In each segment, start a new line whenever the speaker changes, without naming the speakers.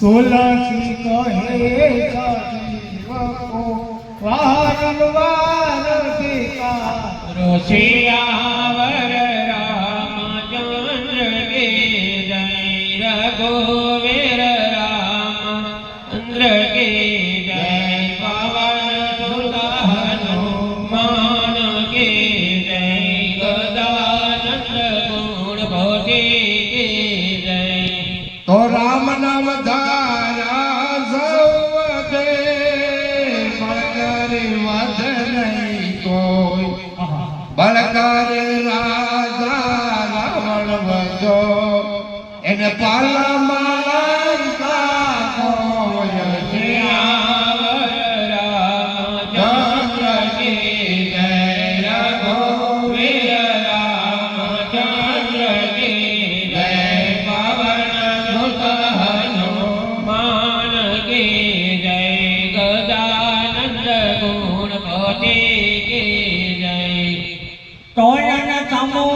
તુલસી કહે સજીવકો વારંવાર
ઋષિયાવર રામચંદ્ર કે જય રઘુવીર રામચંદ્ર કે જય પવન સુત હનુમાન કે જય ગદાનંદ ગુણ ભોજે કે
તો રામ નામ ધારા પવન રાજા રાવણ કે એને પાલા
ગુણ ભોજે
તોયન તમો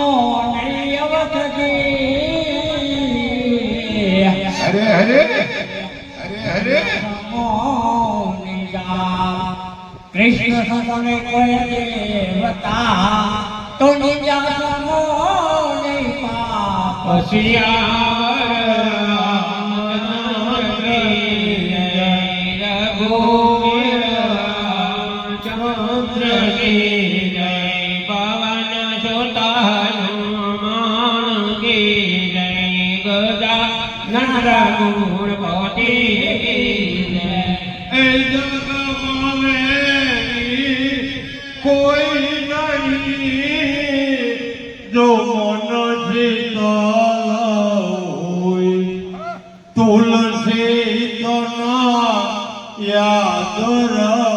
નૈયવતજી
હરે હરે હરે હરે
તમો નિજા કૃષ્ણ સતને કોઈ દેવતા તો નિજા તમો નહીં પાપ
ગુણ ભોતી
એ જગમાને કોઈ कोई જો મન શીતળ હોય તુલસી તના યાદ રખ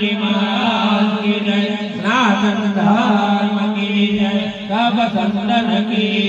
જી
મહારાજ કી જય સનાતન ધર્મ કી જય સબ સંતન કી